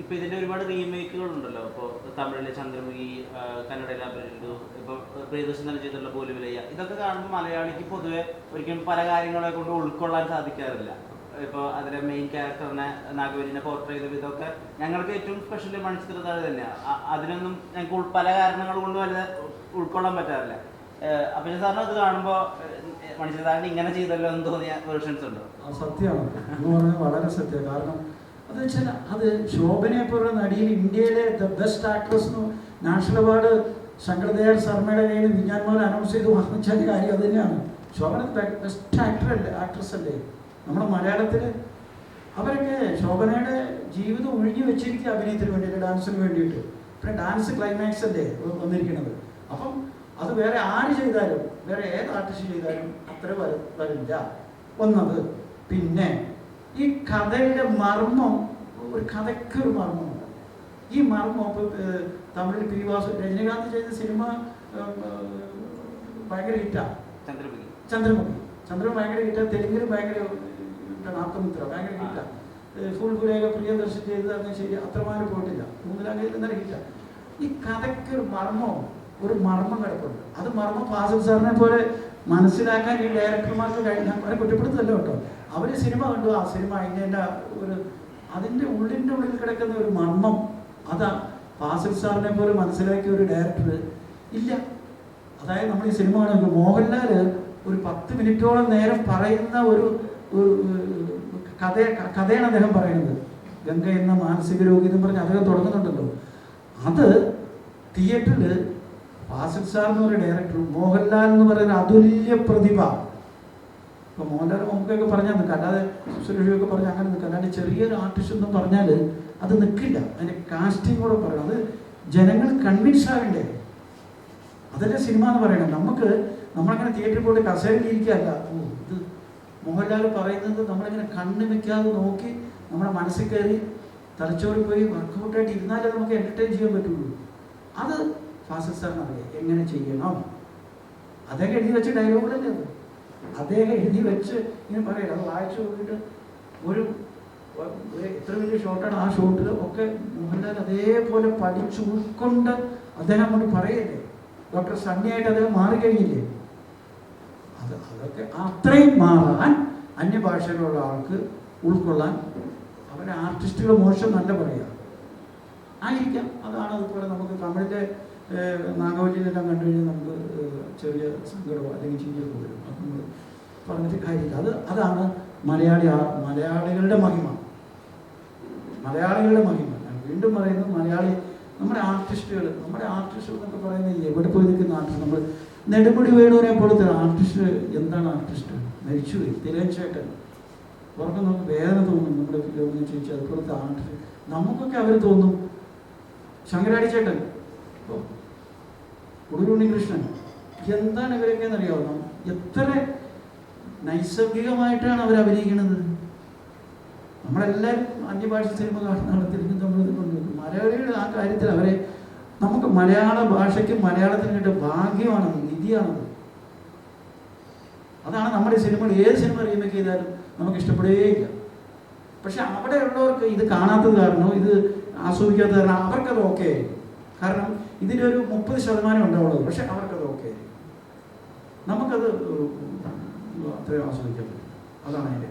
ഇപ്പൊ ഇതിന്റെ ഒരുപാട് റീമേക്കുകൾ ഉണ്ടല്ലോ ഇപ്പൊ തമിഴിലെ ചന്ദ്രമുഖി കന്നഡയിലെ അപരിണ്ടു ഇപ്പൊ പ്രിയദർശൻ തന്നെ ചെയ്തിട്ടുള്ള പോലുവിലയ്യ. ഇതൊക്കെ കാണുമ്പോൾ മലയാളിക്ക് പൊതുവെ ഒരിക്കലും പല കാര്യങ്ങളെ കൊണ്ട് ഉൾക്കൊള്ളാൻ സാധിക്കാറില്ല. ഇപ്പൊ അതിലെ മെയിൻ ക്യാരക്ടറിനെ നാഗവലിനെ പോർട്രേ ചെയ്ത ഇതൊക്കെ ഞങ്ങൾക്ക് ഏറ്റവും സ്പെഷ്യലി മണിച്ചിത്രത്താഴ് തന്നെയാണ് അതിനൊന്നും ഞങ്ങൾക്ക് പല കാരണങ്ങൾ കൊണ്ട് വല്ല ഉൾക്കൊള്ളാൻ പറ്റാറില്ല. അപ്പൊ സാറിന് അത് കാണുമ്പോൾ മണിച്ചിത്രത്താഴിന് ഇങ്ങനെ ചെയ്തല്ലോ എന്ന് തോന്നിയ വേർഷൻസ് ഉണ്ടോ? സത്യമാണ് വളരെ സത്യം. കാരണം അത് വെച്ചാൽ അത് ശോഭനയെ പോലുള്ള നടിയിൽ ഇന്ത്യയിലെ ദ ബെസ്റ്റ് ആക്ട്രസ് എന്ന് നാഷണൽ അവാർഡ് ശങ്കർദയാൽ ശർമ്മയുടെ കയ്യിൽ വിജ്ഞാൻമോഹൻ അനൗൺസ് ചെയ്ത് വാങ്ങിച്ചതിന്റെ കാര്യം അത് തന്നെയാണ്. ശോഭന ബെസ്റ്റ് ആക്ടർ അല്ലേ ആക്ട്രസ് അല്ലേ? നമ്മുടെ മലയാളത്തിൽ അവരൊക്കെ ശോഭനയുടെ ജീവിതം ഒഴിഞ്ഞു വെച്ചിരിക്കുക അഭിനയത്തിന് വേണ്ടിയിട്ട് ഡാൻസിന് വേണ്ടിയിട്ട്. പിന്നെ ഡാൻസ് ക്ലൈമാക്സ് അല്ലേ വന്നിരിക്കുന്നത്. അപ്പം അത് വേറെ ആര് ചെയ്താലും വേറെ ഏത് ആർട്ടിസ്റ്റ് ചെയ്താലും അത്ര വര വരില്ല. ഒന്നത് പിന്നെ ഈ കഥയുടെ മർമ്മം ഒരു കഥയ്ക്ക് ഒരു മർമ്മമുണ്ട് ഈ മർമ്മം ഇപ്പോൾ തമിഴിൽ പി വാസു രജനീകാന്ത് ചെയ്ത സിനിമ ഭയങ്കര ഹിറ്റാണ് ചന്ദ്രമുഖി. ചന്ദ്രമുഖി. ചന്ദ്രൻ ഭയങ്കര ഹിറ്റാണ് തെലുങ്കിലും ഭയങ്കര ഹിറ്റാണ് ആത്മമിത്ര ഭയങ്കര ഹിറ്റാണ് ഫുൾ ഗുരേഖ പ്രിയദർശൻ ചെയ്തത് അങ്ങനെ ശരി അത്രമാനം പോയിട്ടില്ല. മൂന്നിലാങ്കയിൽ നല്ല ഹിറ്റാണ് ഈ കഥയ്ക്ക് ഒരു മർമ്മം ഒരു മർമ്മം കിടപ്പുണ്ട്. അത് മർമ്മം ഫാസിൽ സാറിനെ പോലെ മനസ്സിലാക്കാൻ ഈ ഡയറക്ടർമാർക്ക് കഴിഞ്ഞ അവരെ കുറ്റപ്പെടുത്തല്ലോ കേട്ടോ. അവർ സിനിമ കണ്ടു. ആ സിനിമ അതിന്റെ ഒരു അതിന്റെ ഉള്ളിന്റെ ഉള്ളിൽ കിടക്കുന്ന ഒരു മർമ്മം. അതാ ഫാസിൽ സാറിനെ പോലെ മനസ്സിലാക്കിയ ഒരു ഡയറക്ടർ ഇല്ല. അതായത് നമ്മൾ ഈ സിനിമ കാണുമ്പോൾ മോഹൻലാൽ ഒരു പത്ത് മിനിറ്റോളം നേരം പറയുന്ന ഒരു ഒരു കഥ കഥയാണ് അദ്ദേഹം പറയുന്നത്. ഗംഗ എന്ന മാനസിക രോഗി എന്ന് പറഞ്ഞ് അദ്ദേഹം തുടങ്ങുന്നുണ്ടല്ലോ. അത് തിയേറ്ററിൽ ഫാസിൽ സാർ എന്ന് പറയുന്ന ഡയറക്ടർ മോഹൻലാൽ എന്ന് പറയുന്ന അതുല്യ പ്രതിഭ. ഇപ്പൊ മോഹൻലാൽ മമ്മൂക്കൊക്കെ പറഞ്ഞാൽ നിൽക്കുക അല്ലാതെ സുരേഷൊക്കെ പറഞ്ഞാൽ അങ്ങനെ നിൽക്കുക അല്ലാണ്ട് ചെറിയൊരു ആർട്ടിസ്റ്റ് എന്ന് പറഞ്ഞാൽ അത് നിൽക്കില്ല അതിന്റെ കാസ്റ്റിംഗ് കൂടെ പറയണം. അത് ജനങ്ങൾ കൺവിൻസ് ആകണ്ടേ അതല്ല സിനിമ എന്ന് പറയണം. നമുക്ക് നമ്മളങ്ങനെ തിയേറ്ററിൽ പോയിട്ട് കസേരയിൽ ഇരിക്കുകയല്ല. ഓ ഇത് മോഹൻലാൽ പറയുന്നത് നമ്മളിങ്ങനെ കണ്ണ് വെക്കാതെ നോക്കി നമ്മുടെ മനസ്സിൽ കയറി തലച്ചോറിൽ പോയി വർക്കൗട്ടായിട്ട് ഇരുന്നാലേ നമുക്ക് എന്റർടൈൻ ചെയ്യാൻ പറ്റുള്ളൂ. അത് ഫാസിൽ സാറിന് അറിയാം എങ്ങനെ ചെയ്യണം? അദ്ദേഹം എഴുതി വെച്ച ഡയലോഗുകളല്ലേ അത്? അദ്ദേഹം എഴുതി വെച്ച് ഇങ്ങനെ പറയുക അത് വായിച്ചു നോക്കിയിട്ട് ഒരു എത്ര വലിയ ഷോട്ടാണ് ആ ഷോട്ടിൽ ഒക്കെ മോഹൻലാൽ അതേപോലെ പഠിച്ചു ഉൾക്കൊണ്ട് അദ്ദേഹം അങ്ങോട്ട് പറയല്ലേ? ഡോക്ടർ സണ്ണിയായിട്ട് അദ്ദേഹം മാറിക്കഴിഞ്ഞില്ലേ? അത് അതൊക്കെ അത്രയും മാറാൻ അന്യഭാഷകളുള്ള ആൾക്ക് ഉൾക്കൊള്ളാൻ അവരെ ആർട്ടിസ്റ്റുകൾ മോശം നല്ല പറയുക ആയിരിക്കാം. അതാണ് അതുപോലെ നമുക്ക് തമിഴിലെ ഏഹ്, നാഗവല്ലിയിലെല്ലാം കണ്ടു കഴിഞ്ഞാൽ നമുക്ക് ചെറിയ സങ്കടമോ അല്ലെങ്കിൽ ചിരിയൊക്കെ വരും. അപ്പം പറഞ്ഞിട്ട് കാര്യമില്ല. അത് അതാണ് മലയാളി മലയാളികളുടെ മഹിമ. മലയാളികളുടെ മഹിമ. ഞാൻ വീണ്ടും പറയുന്നത് മലയാളി നമ്മുടെ ആർട്ടിസ്റ്റുകൾ നമ്മുടെ ആർട്ടിസ്റ്റുകൾ എന്നൊക്കെ പറയുന്നത് എവിടെ പോയി നിൽക്കുന്ന ആർട്ടിസ്റ്റ് നമ്മൾ നെടുമുടി വേണൂരെ പോലത്തെ ആർട്ടിസ്റ്റ് എന്താണ് ആർട്ടിസ്റ്റ്? മരിച്ചുപോയി തിരഞ്ചേട്ടൻ ഉറക്കം നമുക്ക് വേദന തോന്നും നമ്മുടെ ഫിലോമിനെ ചോദിച്ചാൽ അതുപോലത്തെ ആർട്ടിസ്റ്റ്. നമുക്കൊക്കെ അവർ തോന്നും ശങ്കരാടി ചേട്ടൻ. ഓ, ഉണ്ണികൃഷ്ണൻ കൃഷ്ണൻ. എന്താണ് ഇവരൊക്കെ എന്നറിയാവുന്ന എത്ര നൈസർഗികമായിട്ടാണ് അവർ അഭിനയിക്കുന്നത് നമ്മളെല്ലാവരും അന്യഭാഷ സിനിമ കാണുന്ന തിരിഞ്ഞ് കൊണ്ടുവരും മലയാളികൾ ആ കാര്യത്തിൽ അവരെ നമുക്ക് മലയാള ഭാഷയ്ക്കും മലയാളത്തിന് കിട്ടിയ ഭാഗ്യമാണത് നിധിയാണത് അതാണ് നമ്മുടെ സിനിമകൾ. ഏത് സിനിമ റീമേക്ക് ചെയ്താലും നമുക്ക് ഇഷ്ടപ്പെടുകയില്ല. പക്ഷെ അവിടെയുള്ളവർക്ക് ഇത് കാണാത്തത് കാരണം ഇത് ആസ്വദിക്കാത്തത് കാരണം അവർക്കത് ഓക്കെ കാരണം ഇതിന്റെ ഒരു മുപ്പത് ശതമാനം ഉണ്ടാവുള്ളൂ. പക്ഷെ അവർക്കത് ഓക്കെ നമുക്കത് അത്രയും ആസ്വദിക്കാൻ പറ്റും. അതാണ് അതിന്റെ